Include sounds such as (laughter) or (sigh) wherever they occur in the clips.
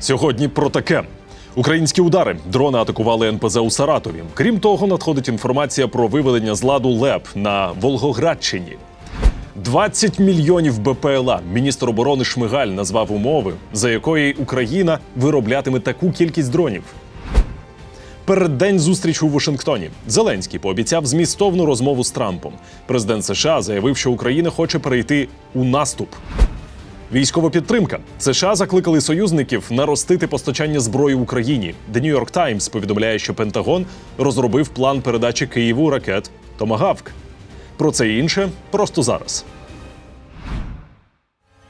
Сьогодні про таке. Українські удари дрони атакували НПЗ у Саратові. Крім того, надходить інформація про виведення з ладу ЛЕП на Волгоградщині. 20 мільйонів БПЛА. Міністр оборони Шмигаль назвав умови, за якої Україна вироблятиме таку кількість дронів. Переддень зустрічі у Вашингтоні Зеленський пообіцяв змістовну розмову з Трампом. Президент США заявив, що Україна хоче перейти у наступ. Військова підтримка. США закликали союзників наростити постачання зброї Україні. The New York Times повідомляє, що Пентагон розробив план передачі Києву ракет Томагавк. Про це і інше просто зараз.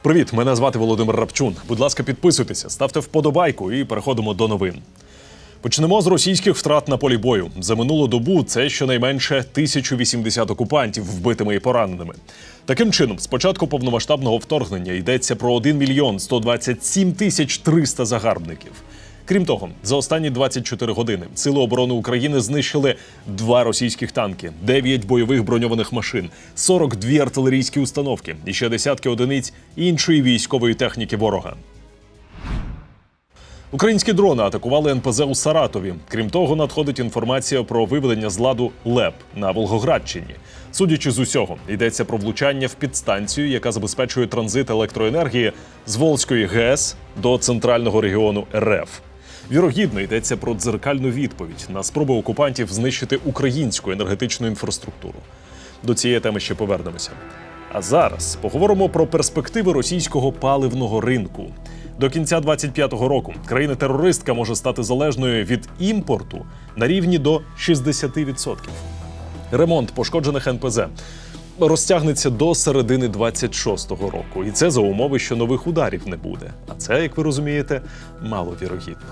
Привіт, мене звати Володимир Рапчун. Будь ласка, підписуйтеся, ставте вподобайку і переходимо до новин. Почнемо з російських втрат на полі бою. За минулу добу це щонайменше 1080 окупантів вбитими і пораненими. Таким чином, з початку повномасштабного вторгнення йдеться про 1 мільйон 127 тисяч 300 загарбників. Крім того, за останні 24 години Сили оборони України знищили два російських танки, 9 бойових броньованих машин, 42 артилерійські установки і ще десятки одиниць іншої військової техніки ворога. Українські дрони атакували НПЗ у Саратові. Крім того, надходить інформація про виведення з ладу ЛЕП на Волгоградщині. Судячи з усього, йдеться про влучання в підстанцію, яка забезпечує транзит електроенергії з Волзької ГЕС до центрального регіону РФ. Вірогідно йдеться про дзеркальну відповідь на спроби окупантів знищити українську енергетичну інфраструктуру. До цієї теми ще повернемося. А зараз поговоримо про перспективи російського паливного ринку. До кінця 25-го року країна-терористка може стати залежною від імпорту на рівні до 60%. Ремонт пошкоджених НПЗ розтягнеться до середини 26-го року, і це за умови, що нових ударів не буде. А це, як ви розумієте, маловірогідно.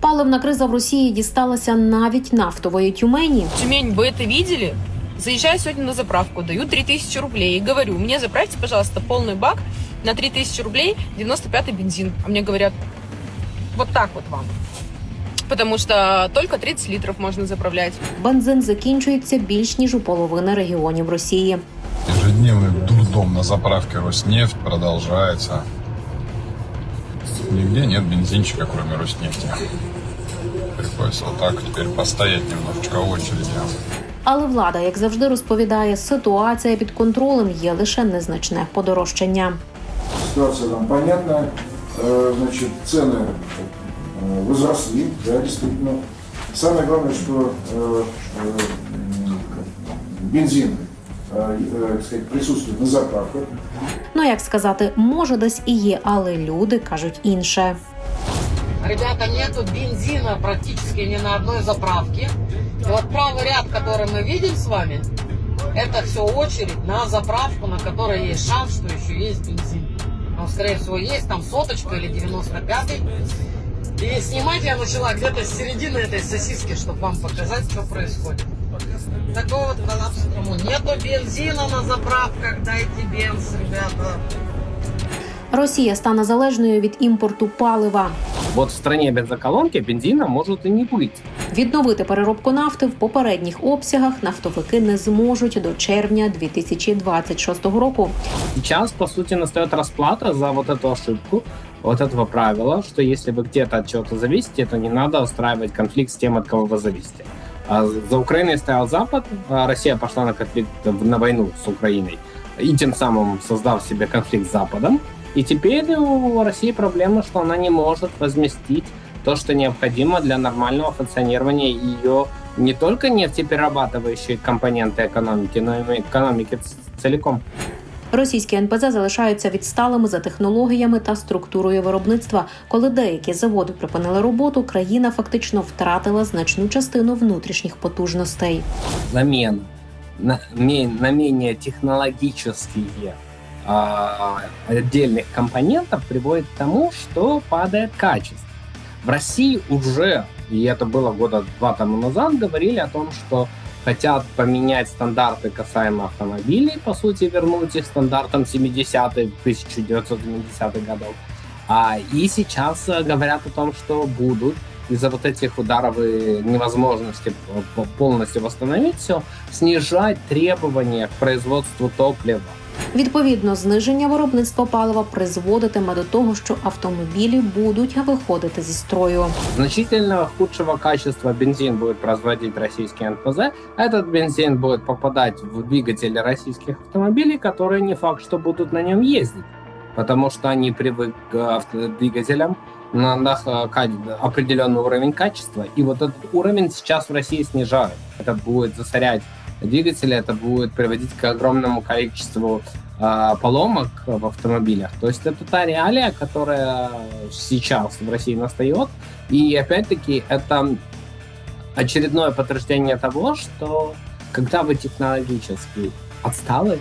Паливна криза в Росії дісталася навіть нафтової тюмені. Тюмень, вы это видели? Заезжаю сегодня на заправку, даю 3000 рублей и говорю, мне заправьте, пожалуйста, полный бак на 3000 рублей 95-й бензин. А мне говорят, вот так вот вам. Потому что только 30 литров можно заправлять. Бензин закінчується більш ніж у половини регіонів Росії. Ежедневный дурдом на заправке Роснефть продолжается. Нигде нет бензинчика, кроме Роснефти. Приходится вот так теперь постоять немножечко в очереди. Але влада, як завжди, розповідає, ситуація під контролем є лише незначне подорожчання Ситуация там понятна. Э, Значит, цены э, возросли, да, действительно. Самое главное, что э, э, м, бензин э, э, так сказать, присутствует на заправках. Ну як сказати, може десь і є, але люди кажуть інше. Ребята, нету бензина практически ни на одной заправке. И вот правый ряд, который мы видим с вами, это все очередь на заправку, на которой есть шанс, что еще есть бензин. Он, скорее всего, есть там соточка или 95-й. И снимать я начала где-то с середины этой сосиски, чтобы вам показать, что происходит. Такого вот коллапса. Тому Нету бензина на заправках, дайте бенз, ребята. Росія стане залежною від імпорту палива. Вот в стране бензоколонки бензина может и не быть. Відновити переробку нафти в попередніх обсягах нафтовики не зможуть до червня 2026 року. Сейчас, по сути, настает расплата за вот эту ошибку, вот этого правила, что если вы где-то от чего-то зависите, то не надо устраивать конфликт с тем, от кого вы зависите. А За Украиной стоял Запад, а Россия пошла на конфликт, на войну с Украиной, и тем самым создав себе конфликт с Западом. И теперь у России проблема, что она не может возместить то, что необходимо для нормального функционирования ее не только нефтеперерабатывающей компоненты экономики, но и экономики ц- целиком. Російські НПЗ залишаються відсталими за технологіями та структурою виробництва. Коли деякі заводи припинили роботу, країна фактично втратила значну частину внутрішніх потужностей. Замена на, ме- на менее технологические а, отдельных компонентов приводит к тому, что падает качество. В России уже, и это было года два тому назад, говорили о том, что хотят поменять стандарты касаемо автомобилей, по сути, вернуть их стандартам 70-х, 1970-х годов. А, и сейчас э, говорят о том, что будут из-за вот этих ударов и невозможности полностью восстановить все, снижать требования к производству топлива. Відповідно, зниження виробництва палива призводитиме до того, що автомобілі будуть виходити зі строю. Значительно худшего качества бензин будет производить российский НПЗ. Этот бензин будет попадать в двигатели российских автомобилей, которые не факт, что будут на нем ездить. Потому что они привык к автодвигателям на, на х- ка- определенный уровень качества. И вот этот уровень сейчас в России снижают. Это будет засорять двигатели, это будет приводить к огромному количеству а, поломок в автомобилях. То есть это та реалия, которая сейчас в России настает. И опять-таки это очередное подтверждение того, что когда вы технологически отсталы,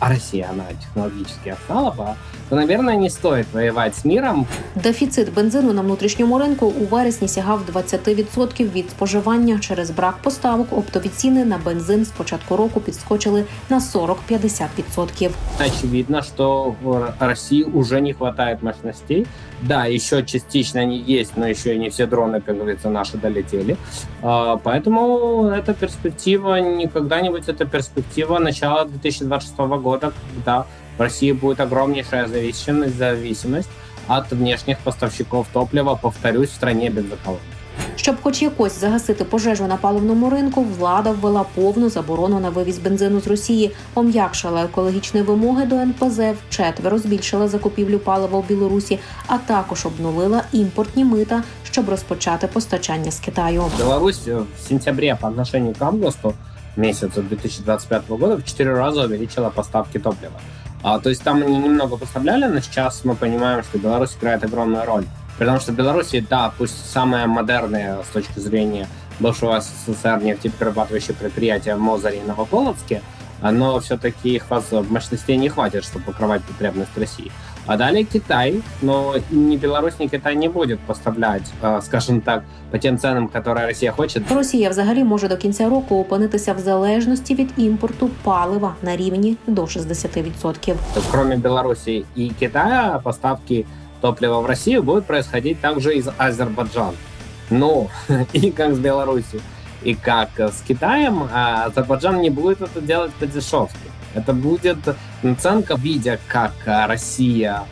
а Россия, она технологически отстала, бы, то, наверное, не стоит воевать с миром, Дефіцит бензину на внутрішньому ринку у вересні сягав 20% від споживання. Через брак поставок оптові ціни на бензин з початку року підскочили на 40-50%. очевидно, что в России уже не хватает мощностей. Да, еще частично они есть, но еще и не все дроны, как говорится, наши долетели. А, Поэтому эта перспектива не когда-нибудь, это перспектива начала 2026 года, когда в России будет огромнейшая зависимость, зависимость от внешних поставщиков топлива, повторюсь, в стране бензоколонок. Щоб хоч якось загасити пожежу на паливному ринку, влада ввела повну заборону на вивіз бензину з Росії, пом'якшила екологічні вимоги до НПЗ, вчетверо збільшила закупівлю палива у Білорусі, а також обнулила імпортні мита, щоб розпочати постачання з Китаю. Беларусь э, в сентябре по отношению к августу месяца 2025 года в 4 раза увеличила поставки топлива. А, то есть там они немного поставляли, но сейчас мы понимаем, что Беларусь играет огромную роль. Потому что в Беларуси, да, пусть самое модерное с точки зрения бывшего СССР нефтеперерабатывающее предприятие в Мозере и Новополоцке, а, но все-таки их воз- мощностей не хватит, чтобы покрывать потребность России. А далее Китай, но ни Беларусь, ни Китай не будет поставлять, э, скажем так, по тем ценам, которые Россия хочет. Росія взагалі може до кінця року опинитися в залежності від імпорту палива на рівні до 60%. То Кроме Беларуси и Китая, поставки топлива в Россию будут происходить также из Азербайджана. Но и (laughs) как с Беларусью, и как с Китаем, а Азербайджан не будет это делать по дешевке. Это будет наценка, видя, как а, Россия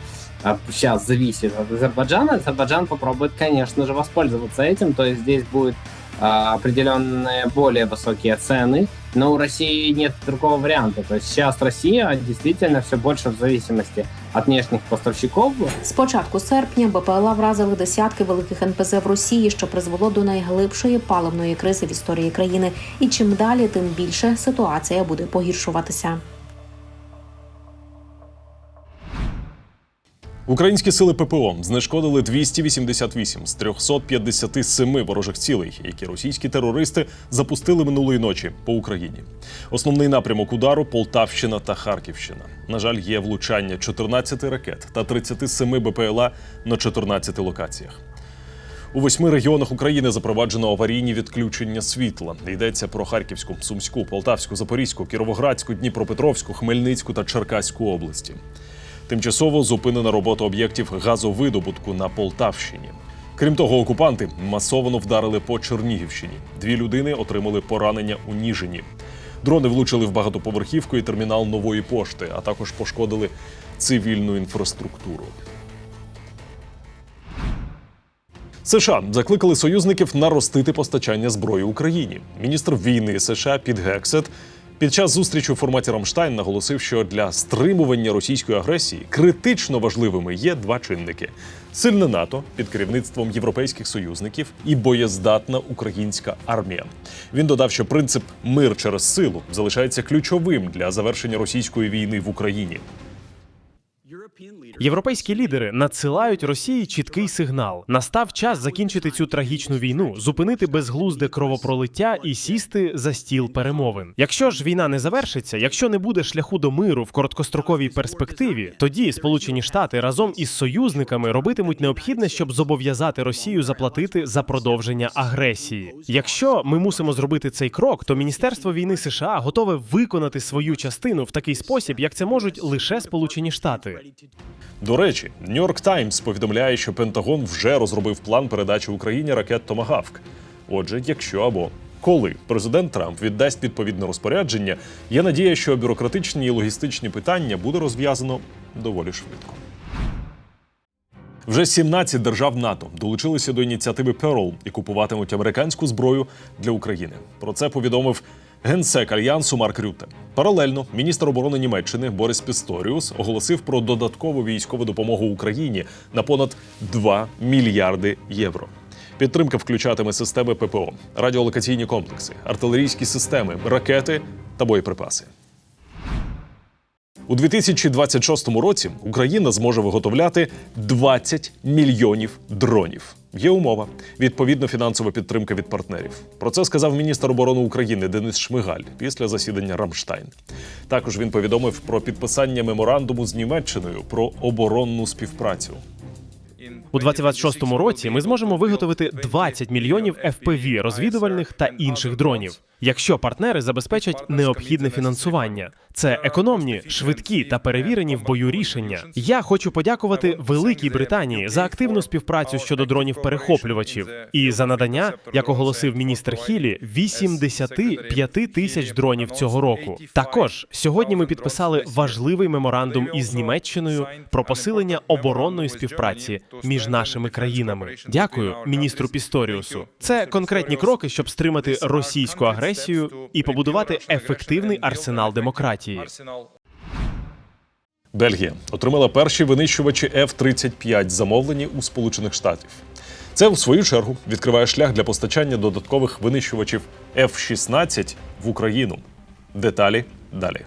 а, сейчас зависит от Азербайджана, Азербайджан попробует, конечно же, воспользоваться этим. То есть здесь будет а, определенные более высокие цены, но у России нет другого варианта. То есть сейчас Россия действительно все больше в зависимости от внешних поставщиков. З початку серпня БПЛА вразили десятки великих НПЗ в Росії, що призвело до найглибшої паливної кризи в історії країни. І чим далі, тим більше ситуація буде погіршуватися. Українські сили ППО знешкодили 288 з 357 ворожих цілей, які російські терористи запустили минулої ночі по Україні. Основний напрямок удару Полтавщина та Харківщина. На жаль, є влучання 14 ракет та 37 БПЛА на 14 локаціях. У восьми регіонах України запроваджено аварійні відключення світла. Йдеться про Харківську, Сумську, Полтавську, Запорізьку, Кіровоградську, Дніпропетровську, Хмельницьку та Черкаську області. Тимчасово зупинена робота об'єктів газовидобутку на Полтавщині. Крім того, окупанти масово вдарили по Чернігівщині. Дві людини отримали поранення у Ніжині. Дрони влучили в багатоповерхівку і термінал нової пошти, а також пошкодили цивільну інфраструктуру. США закликали союзників наростити постачання зброї Україні. Міністр війни США Піт Гексет під час зустрічі у форматі Рамштайн наголосив, що для стримування російської агресії критично важливими є два чинники: сильне НАТО під керівництвом європейських союзників і боєздатна українська армія. Він додав, що принцип мир через силу залишається ключовим для завершення російської війни в Україні. Європейські лідери надсилають Росії чіткий сигнал. Настав час закінчити цю трагічну війну, зупинити безглузде кровопролиття і сісти за стіл перемовин. Якщо ж війна не завершиться, якщо не буде шляху до миру в короткостроковій перспективі, тоді Сполучені Штати разом із союзниками робитимуть необхідне, щоб зобов'язати Росію заплатити за продовження агресії. Якщо ми мусимо зробити цей крок, то Міністерство війни США готове виконати свою частину в такий спосіб, як це можуть лише Сполучені Штати. До речі, Нью-Йорк Таймс повідомляє, що Пентагон вже розробив план передачі Україні ракет Томагавк. Отже, якщо або коли президент Трамп віддасть відповідне розпорядження, є надія, що бюрократичні і логістичні питання буде розв'язано доволі швидко. Вже 17 держав НАТО долучилися до ініціативи Pearl і купуватимуть американську зброю для України. Про це повідомив генсек альянсу Марк Рюте. Паралельно міністр оборони Німеччини Борис Пісторіус оголосив про додаткову військову допомогу Україні на понад 2 мільярди євро. Підтримка включатиме системи ППО, радіолокаційні комплекси, артилерійські системи, ракети та боєприпаси. У 2026 році Україна зможе виготовляти 20 мільйонів дронів. Є умова відповідно фінансова підтримка від партнерів. Про це сказав міністр оборони України Денис Шмигаль після засідання Рамштайн. Також він повідомив про підписання меморандуму з Німеччиною про оборонну співпрацю. У 2026 році ми зможемо виготовити 20 мільйонів FPV розвідувальних та інших дронів, якщо партнери забезпечать необхідне фінансування. Це економні, швидкі та перевірені в бою рішення. Я хочу подякувати Великій Британії за активну співпрацю щодо дронів перехоплювачів і за надання, як оголосив міністр Хілі, 85 тисяч дронів цього року. Також сьогодні ми підписали важливий меморандум із Німеччиною про посилення оборонної співпраці між нашими країнами. Дякую міністру Пісторіусу. Це конкретні кроки, щоб стримати російську агресію і побудувати ефективний арсенал демократії. Бельгія отримала перші винищувачі F-35, замовлені у Сполучених Штатів. Це, в свою чергу, відкриває шлях для постачання додаткових винищувачів F-16 в Україну. Деталі далі.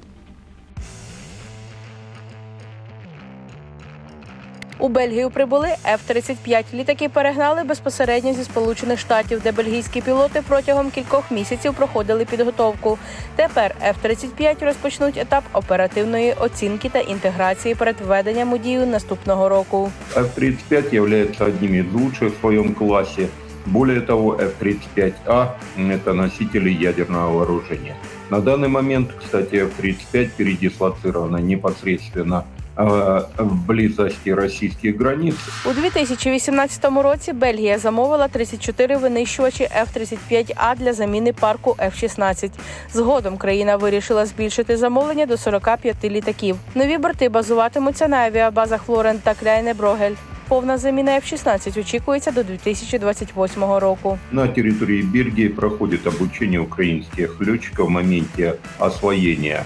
У Бельгію прибули F-35. Літаки перегнали безпосередньо зі Сполучених Штатів, де бельгійські пілоти протягом кількох місяців проходили підготовку. Тепер F-35 розпочнуть етап оперативної оцінки та інтеграції перед введенням у дію наступного року. F-35 является одним из лучших в своем классе. Более того, F-35А – это носители ядерного вооружения. На данный момент, кстати, F-35 передислоцирована непосредственно э, в близости российских границ. У 2018 році Бельгія замовила 34 винищувачі F-35А для заміни парку F-16. Згодом країна вирішила збільшити замовлення до 45 літаків. Нові борти базуватимуться на авіабазах Флорен та Кляйне Брогель. Повна заміна F-16 очікується до 2028 року. На территории Бельгии проходит обучение украинских летчиков в моменте освоения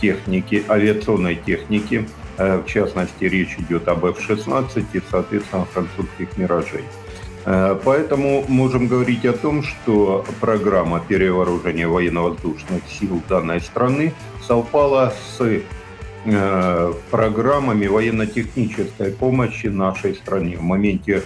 техники, авиационной техники. Э, В частности, речь идет об F-16 и, соответственно, французских «Миражей». Э, Поэтому можем говорить о том, что программа перевооружения военно-воздушных сил данной страны совпала с э, программами военно-технической помощи нашей стране в моменте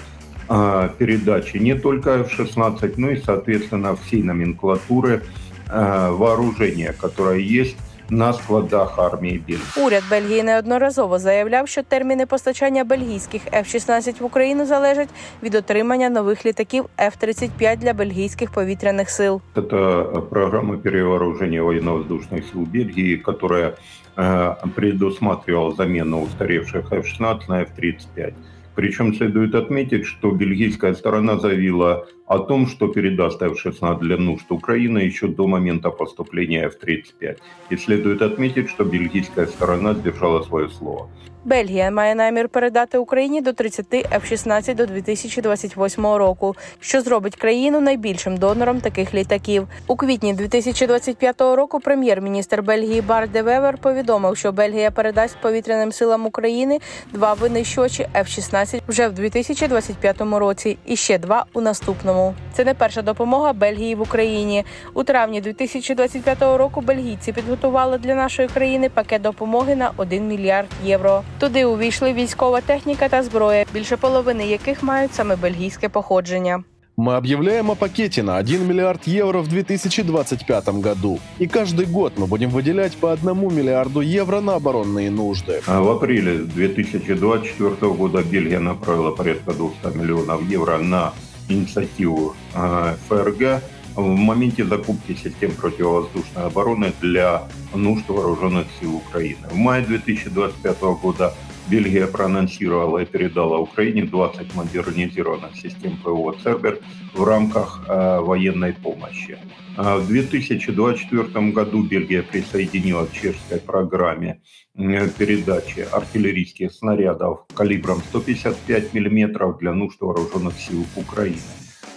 передачи не только F-16, но и, соответственно, всей номенклатуры вооружения, которое есть на складах армии Бельгии. Уряд Бельгії неодноразово заявляв, що терміни постачання бельгійських F-16 в Україну залежать від отримання нових літаків F-35 для бельгійських повітряних сил. Это программа перевооружения военно-воздушных сил Бельгии, которая э, предусматривала замену устаревших F-16 на F-35. Причем следует отметить, что бельгийская сторона заявила о том, что передаст F-16 для нужд Украины еще до момента поступления F-35. И следует отметить, что бельгийская сторона сдержала свое слово. Бельгія має намір передати Україні до 30 F-16 до 2028 року, що зробить країну найбільшим донором таких літаків. У квітні 2025 року прем'єр-міністр Бельгії Бар де Вевер повідомив, що Бельгія передасть повітряним силам України два винищувачі F-16 вже в 2025 році і ще два у наступному Це не перша допомога Бельгії в Україні. У травні 2025 року бельгійці підготували для нашої країни пакет допомоги на 1 мільярд євро. Туди увійшли військова техніка та зброя, більше половини яких мають саме бельгійське походження. Мы объявляем о пакете на 1 миллиард евро в 2025 году. И каждый год мы будем выделять по 1 миллиарду евро на оборонные нужды. А В апреле 2024 года Бельгия направила порядка 200 миллионов евро на инициативу э, ФРГ в моменте закупки систем противовоздушной обороны для нужд вооруженных сил Украины. В мае 2025 года Бельгия проанонсировала и передала Украине 20 модернизированных систем ПВО «Цербер» в рамках э, военной помощи. А В 2024 году Бельгия присоединила к чешской программе э, передачи артиллерийских снарядов калибром 155 мм для нужд вооруженных сил Украины.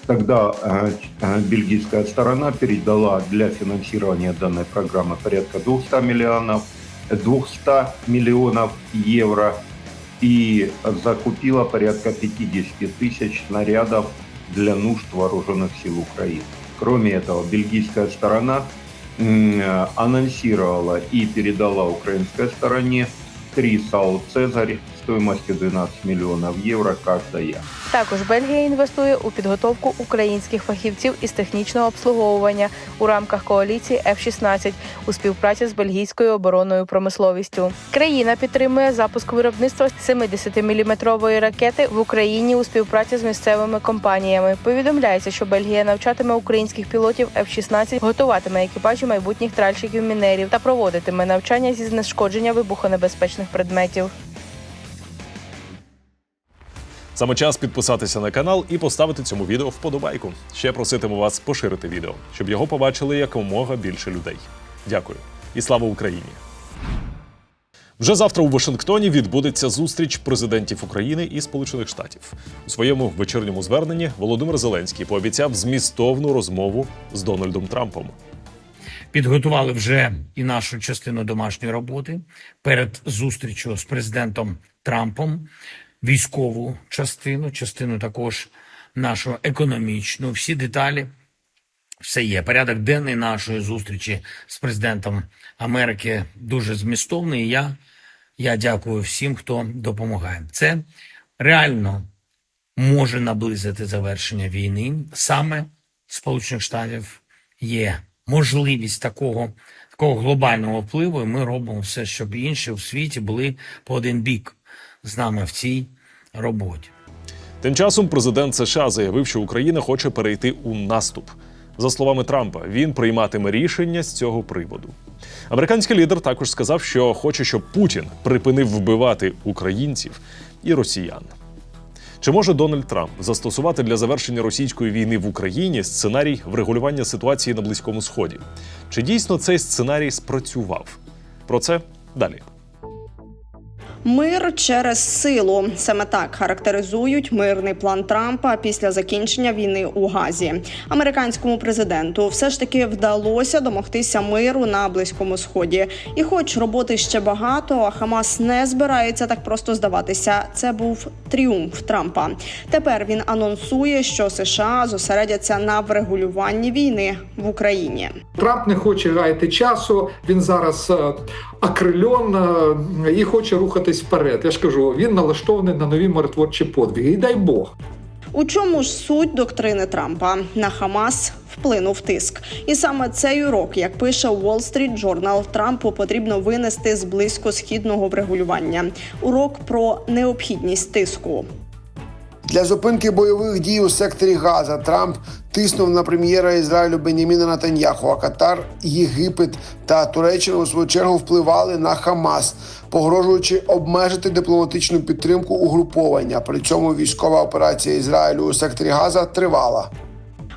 Тогда э, э, бельгийская сторона передала для финансирования данной программы порядка 200 миллионов, 200 миллионов евро и закупила порядка 50 тысяч снарядов для нужд вооруженных сил Украины. Кроме этого, бельгийская сторона анонсировала и передала украинской стороне три САУ «Цезарь» стоимостью 12 миллионов евро каждая. Також Бельгія інвестує у підготовку українських фахівців із технічного обслуговування у рамках коаліції F-16 у співпраці з бельгійською оборонною промисловістю. Країна підтримує запуск виробництва 70-мм ракети в Україні у співпраці з місцевими компаніями. Повідомляється, що Бельгія навчатиме українських пілотів F-16, готуватиме екіпажі майбутніх тральщиків мінерів та проводитиме навчання зі знешкодження вибухонебезпечних предметів. Саме час підписатися на канал і поставити цьому відео вподобайку. Ще проситиму вас поширити відео, щоб його побачили якомога більше людей. Дякую і слава Україні! Вже завтра у Вашингтоні відбудеться зустріч президентів України і Сполучених Штатів. У своєму вечірньому зверненні Володимир Зеленський пообіцяв змістовну розмову з Дональдом Трампом. підготували вже і нашу частину домашньої роботи перед зустрічю з президентом Трампом, військову частину, частину також нашу економічну. Всі деталі все є. Порядок денний нашої зустрічі з президентом Америки дуже змістовний. Я, я дякую всім, хто допомагає. Це реально може наблизити завершення війни. Саме Сполучених Штатів є можливість такого, такого глобального впливу. І ми робимо все, щоб інші в світі були по один бік з нами в цій роботі. Тим часом президент США заявив, що Україна хоче перейти у наступ. За словами Трампа, він прийматиме рішення з цього приводу. Американський лідер також сказав, що хоче, щоб Путін припинив вбивати українців і росіян. Чи може Дональд Трамп застосувати для завершення російської війни в Україні сценарій врегулювання ситуації на Близькому Сході? Чи дійсно цей сценарій спрацював? Про це далі. Мир через силу саме так характеризують мирний план Трампа після закінчення війни у Газі. Американському президенту все ж таки вдалося домогтися миру на близькому сході. І, хоч роботи ще багато, а Хамас не збирається так просто здаватися. Це був тріумф Трампа. Тепер він анонсує, що США зосередяться на врегулюванні війни в Україні. Трамп не хоче гаяти часу. Він зараз е, акрильон е, і хоче рухатись вперед. Я ж кажу, він налаштований на нові миротворчі подвиги. І дай Бог. У чому ж суть доктрини Трампа? На Хамас вплинув тиск, і саме цей урок, як пише Wall Street Journal, Трампу потрібно винести з близькосхідного врегулювання. Урок про необхідність тиску. Для зупинки бойових дій у секторі Газа Трамп тиснув на прем'єра Ізраїлю Беніміна Натаньяху, а Катар, Єгипет та Туреччина у свою чергу впливали на Хамас, погрожуючи обмежити дипломатичну підтримку угруповання. При цьому військова операція Ізраїлю у секторі Газа тривала.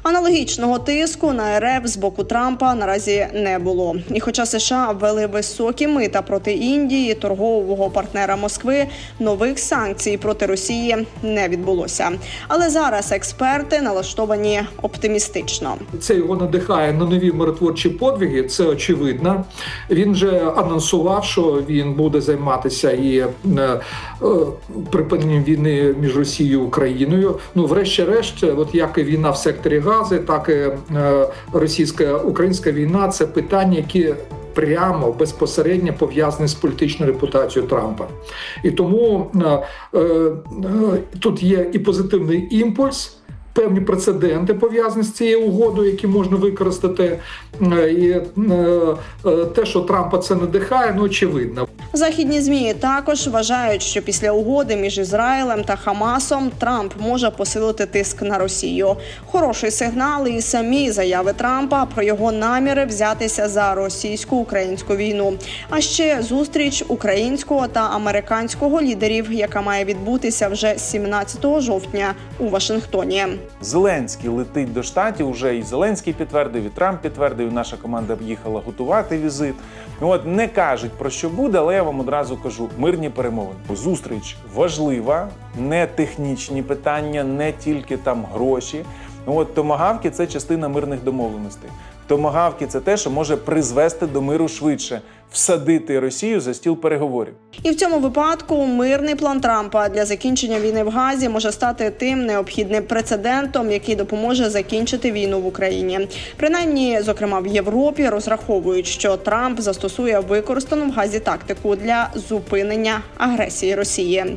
Аналогічного тиску на РФ з боку Трампа наразі не було. І хоча США ввели високі мита проти Індії, торгового партнера Москви, нових санкцій проти Росії не відбулося. Але зараз експерти налаштовані оптимістично. Це його надихає на нові миротворчі подвиги. Це очевидно. Він вже анонсував, що він буде займатися і е, е, припиненням війни між Росією і Україною. Ну, врешті-решт, от як і війна в секторі Гази, так і російсько українська війна це питання, які прямо безпосередньо пов'язані з політичною репутацією Трампа. І тому е, е, тут є і позитивний імпульс. Певні прецеденти пов'язані з цією угодою, які можна використати. Е, І е, е, те, що Трампа це надихає, ну очевидно. Західні змі також вважають, що після угоди між Ізраїлем та Хамасом Трамп може посилити тиск на Росію. Хороший сигнал і самі заяви Трампа про його наміри взятися за російсько-українську війну. А ще зустріч українського та американського лідерів, яка має відбутися вже 17 жовтня у Вашингтоні. Зеленський летить до штатів. Уже і Зеленський підтвердив, і Трамп підтвердив. і Наша команда їхала готувати візит. От не кажуть про що буде, але я вам одразу кажу: мирні перемовини. Зустріч важлива, не технічні питання, не тільки там гроші. От томагавки це частина мирних домовленостей. Томагавки це те, що може призвести до миру швидше, всадити Росію за стіл переговорів. І в цьому випадку мирний план Трампа для закінчення війни в Газі може стати тим необхідним прецедентом, який допоможе закінчити війну в Україні. Принаймні, зокрема в Європі, розраховують, що Трамп застосує використану в Газі тактику для зупинення агресії Росії.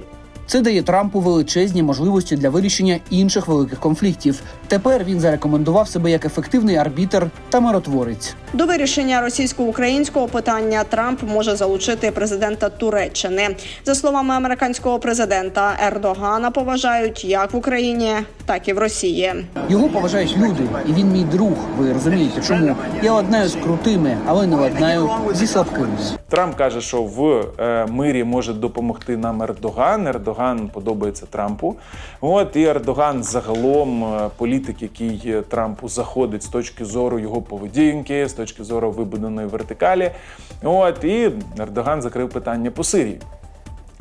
Це дає Трампу величезні можливості для вирішення інших великих конфліктів. Тепер він зарекомендував себе як ефективний арбітр та миротворець. До вирішення російсько-українського питання Трамп може залучити президента Туреччини. За словами американського президента, Ердогана поважають як в Україні, так і в Росії. Його поважають люди, і він мій друг. Ви розумієте, чому я ладнаю з крутими, але не ладнаю зі слабкими. Трамп каже, що в е, мирі може допомогти нам Ердоган. Ердоган подобається Трампу. От і Ердоган загалом е, політик, який е, Трампу заходить з точки зору його поведінки, з точки зору вибудованої вертикалі. От і Ердоган закрив питання по Сирії.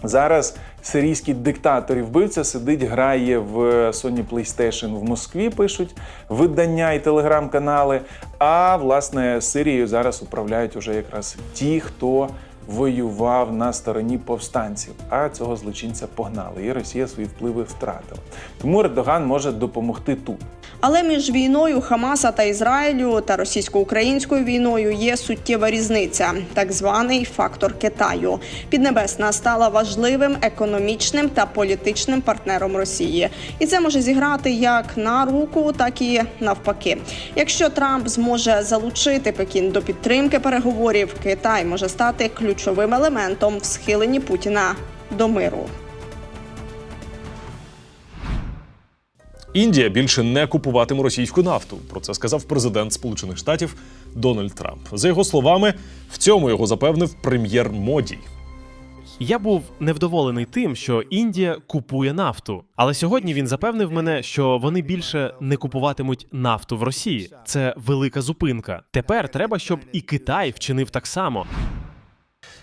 Зараз сирійський диктатор і вбивця сидить, грає в Sony PlayStation в Москві, пишуть видання і телеграм-канали. А власне Сирією зараз управляють уже якраз ті, хто воював на стороні повстанців. А цього злочинця погнали, і Росія свої впливи втратила. Тому Ердоган може допомогти тут. Але між війною Хамаса та Ізраїлю та російсько-українською війною є суттєва різниця, так званий фактор Китаю. Піднебесна стала важливим економічним та політичним партнером Росії, і це може зіграти як на руку, так і навпаки. Якщо Трамп зможе залучити Пекін до підтримки переговорів, Китай може стати ключовим елементом в схиленні Путіна до миру. Індія більше не купуватиме російську нафту. Про це сказав президент Сполучених Штатів Дональд Трамп. За його словами, в цьому його запевнив прем'єр Моді. Я був невдоволений тим, що Індія купує нафту. Але сьогодні він запевнив мене, що вони більше не купуватимуть нафту в Росії. Це велика зупинка. Тепер треба, щоб і Китай вчинив так само.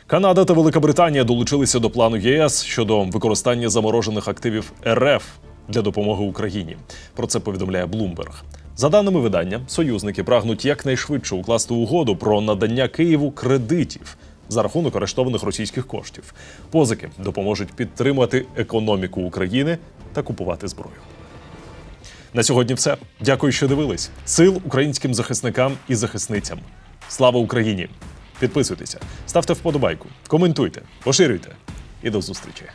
Канада та Велика Британія долучилися до плану ЄС щодо використання заморожених активів РФ для допомоги Україні. Про це повідомляє Bloomberg. За даними видання, союзники прагнуть якнайшвидше укласти угоду про надання Києву кредитів за рахунок арештованих російських коштів. Позики допоможуть підтримати економіку України та купувати зброю. На сьогодні все. Дякую, що дивились. Сил українським захисникам і захисницям. Слава Україні! Підписуйтеся, ставте вподобайку, коментуйте, поширюйте. І до зустрічі.